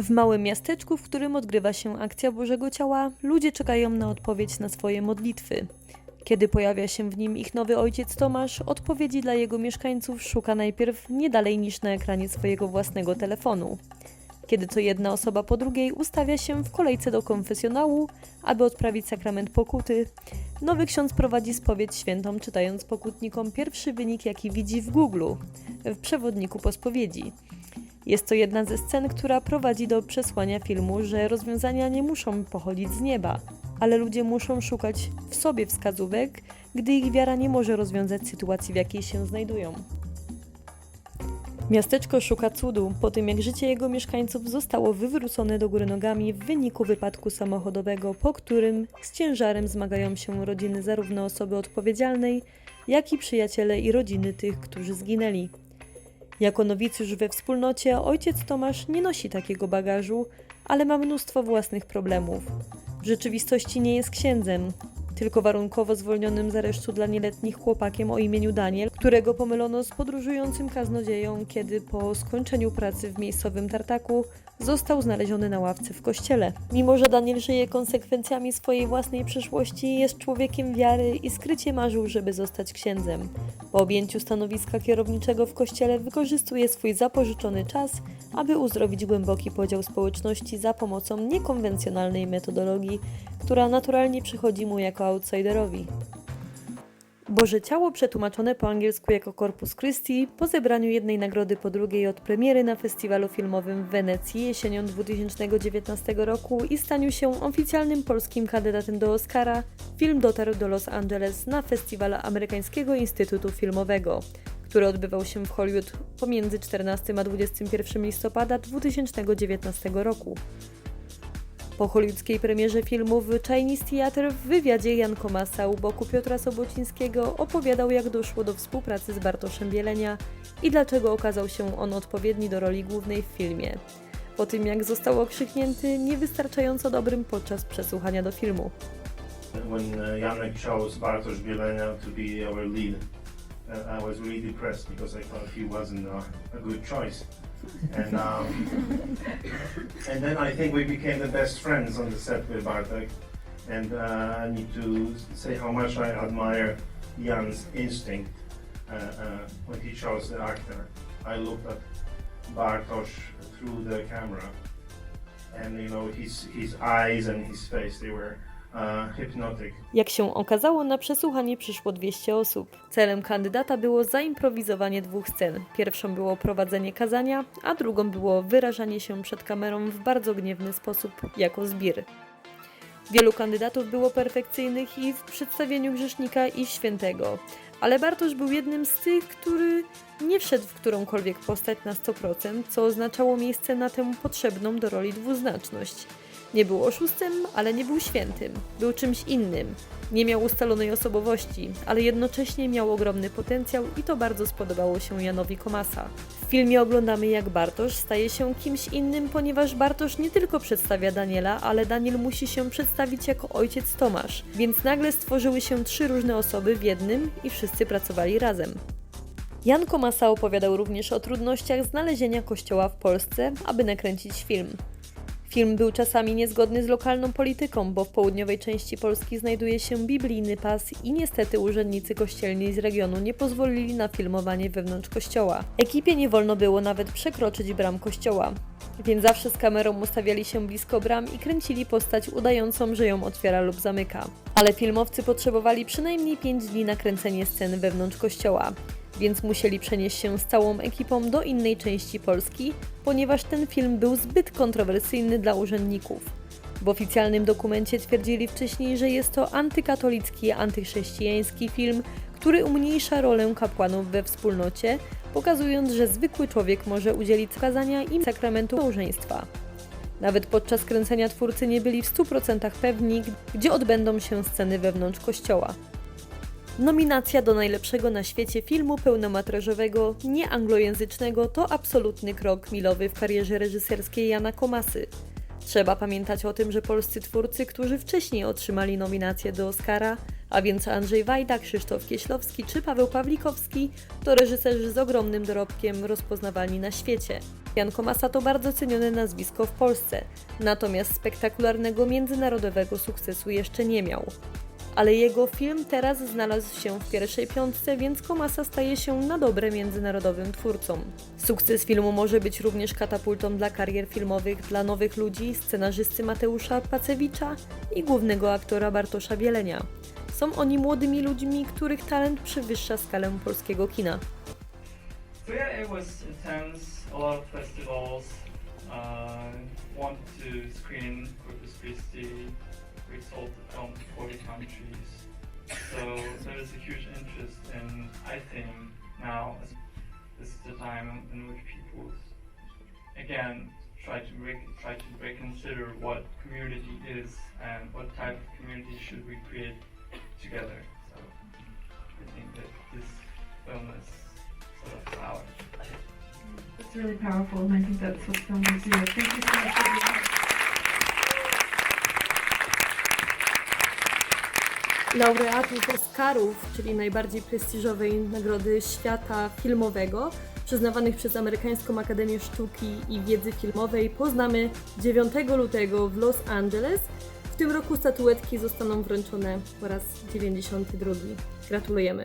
W małym miasteczku, w którym odgrywa się akcja Bożego Ciała, ludzie czekają na odpowiedź na swoje modlitwy. Kiedy pojawia się w nim ich nowy ojciec Tomasz, odpowiedzi dla jego mieszkańców szuka najpierw nie dalej niż na ekranie swojego własnego telefonu. Kiedy to jedna osoba po drugiej ustawia się w kolejce do konfesjonału, aby odprawić sakrament pokuty, nowy ksiądz prowadzi spowiedź świętą, czytając pokutnikom pierwszy wynik, jaki widzi w Google, w przewodniku po spowiedzi. Jest to jedna ze scen, która prowadzi do przesłania filmu, że rozwiązania nie muszą pochodzić z nieba, ale ludzie muszą szukać w sobie wskazówek, gdy ich wiara nie może rozwiązać sytuacji, w jakiej się znajdują. Miasteczko szuka cudu po tym, jak życie jego mieszkańców zostało wywrócone do góry nogami w wyniku wypadku samochodowego, po którym z ciężarem zmagają się rodziny zarówno osoby odpowiedzialnej, jak i przyjaciele i rodziny tych, którzy zginęli. Jako nowicjusz we wspólnocie, ojciec Tomasz nie nosi takiego bagażu, ale ma mnóstwo własnych problemów. W rzeczywistości nie jest księdzem, tylko warunkowo zwolnionym z aresztu dla nieletnich chłopakiem o imieniu Daniel, którego pomylono z podróżującym kaznodzieją, kiedy po skończeniu pracy w miejscowym tartaku został znaleziony na ławce w kościele. Mimo, że Daniel żyje konsekwencjami swojej własnej przyszłości, jest człowiekiem wiary i skrycie marzył, żeby zostać księdzem. Po objęciu stanowiska kierowniczego w kościele wykorzystuje swój zapożyczony czas, aby uzdrowić głęboki podział społeczności za pomocą niekonwencjonalnej metodologii, która naturalnie przychodzi mu jako outsiderowi. Boże Ciało, przetłumaczone po angielsku jako Corpus Christi, po zebraniu jednej nagrody po drugiej od premiery na festiwalu filmowym w Wenecji jesienią 2019 roku i staniu się oficjalnym polskim kandydatem do Oscara, film dotarł do Los Angeles na festiwal Amerykańskiego Instytutu Filmowego, który odbywał się w Hollywood pomiędzy 14 a 21 listopada 2019 roku. Po hollywoodzkiej premierze filmu w Chinese Theatre w wywiadzie Jan Komasa u boku Piotra Sobocińskiego opowiadał jak doszło do współpracy z Bartoszem Bielenia i dlaczego okazał się on odpowiedni do roli głównej w filmie. Po tym jak został okrzyknięty niewystarczająco dobrym podczas przesłuchania do filmu. when uh, Janek chose Bartosz Bielenia to be our lead, I was really depressed because I thought he wasn't a good choice. And um, and then I think we became the best friends on the set with Bartek. And uh, I need to say how much I admire Jan's instinct uh, uh, when he chose the actor. I looked at Bartosz through the camera, and you know his his eyes and his face they were hypnotic. Jak się okazało, na przesłuchanie przyszło 200 osób. Celem kandydata było zaimprowizowanie dwóch scen. Pierwszą było prowadzenie kazania, a drugą było wyrażanie się przed kamerą w bardzo gniewny sposób, jako zbir. Wielu kandydatów było perfekcyjnych i w przedstawieniu grzesznika i świętego, ale Bartosz był jednym z tych, który nie wszedł w którąkolwiek postać na 100%, co oznaczało miejsce na tę potrzebną do roli dwuznaczność. Nie był oszustem, ale nie był świętym. Był czymś innym. Nie miał ustalonej osobowości, ale jednocześnie miał ogromny potencjał i to bardzo spodobało się Janowi Komasa. W filmie oglądamy jak Bartosz staje się kimś innym, ponieważ Bartosz nie tylko przedstawia Daniela, ale Daniel musi się przedstawić jako ojciec Tomasz, więc nagle stworzyły się trzy różne osoby w jednym i wszyscy pracowali razem. Jan Komasa opowiadał również o trudnościach znalezienia kościoła w Polsce, aby nakręcić film. Film był czasami niezgodny z lokalną polityką, bo w południowej części Polski znajduje się biblijny pas i niestety urzędnicy kościelni z regionu nie pozwolili na filmowanie wewnątrz kościoła. Ekipie nie wolno było nawet przekroczyć bram kościoła, więc zawsze z kamerą ustawiali się blisko bram i kręcili postać udającą, że ją otwiera lub zamyka. Ale filmowcy potrzebowali przynajmniej 5 dni na kręcenie sceny wewnątrz kościoła więc musieli przenieść się z całą ekipą do innej części Polski, ponieważ ten film był zbyt kontrowersyjny dla urzędników. W oficjalnym dokumencie twierdzili wcześniej, że jest to antykatolicki, antychrześcijański film, który umniejsza rolę kapłanów we wspólnocie, pokazując, że zwykły człowiek może udzielić skazania i sakramentu małżeństwa. Nawet podczas kręcenia twórcy nie byli w 100% pewni, gdzie odbędą się sceny wewnątrz kościoła. Nominacja do najlepszego na świecie filmu pełnometrażowego nieanglojęzycznego to absolutny krok milowy w karierze reżyserskiej Jana Komasy. Trzeba pamiętać o tym, że polscy twórcy, którzy wcześniej otrzymali nominację do Oscara, A więc Andrzej Wajda, Krzysztof Kieślowski czy Paweł Pawlikowski to reżyserzy z ogromnym dorobkiem rozpoznawalni na świecie. Jan Komasa to bardzo cenione nazwisko w Polsce, natomiast spektakularnego międzynarodowego sukcesu jeszcze nie miał. Ale jego film teraz znalazł się w pierwszej piątce, więc Komasa staje się na dobre międzynarodowym twórcą. Sukces filmu może być również katapultą dla karier filmowych dla nowych ludzi, scenarzysty Mateusza Pacewicza i głównego aktora Bartosza Bielenia. Są oni młodymi ludźmi, których talent przewyższa skalę polskiego kina. Yeah, it was. Sold the film um, to 40 countries. So there is a huge interest, and I think now is- this is the time in which people again try to re- try to reconsider what community is and what type of community should we create together. So I think that this film is sort of ours. It's really powerful, and I think that's what film is do. Thank you so much Laureatów Oscarów, czyli najbardziej prestiżowej nagrody świata filmowego, przyznawanych przez Amerykańską Akademię Sztuki i Wiedzy Filmowej, poznamy 9 lutego w Los Angeles. W tym roku statuetki zostaną wręczone po raz 92. Gratulujemy.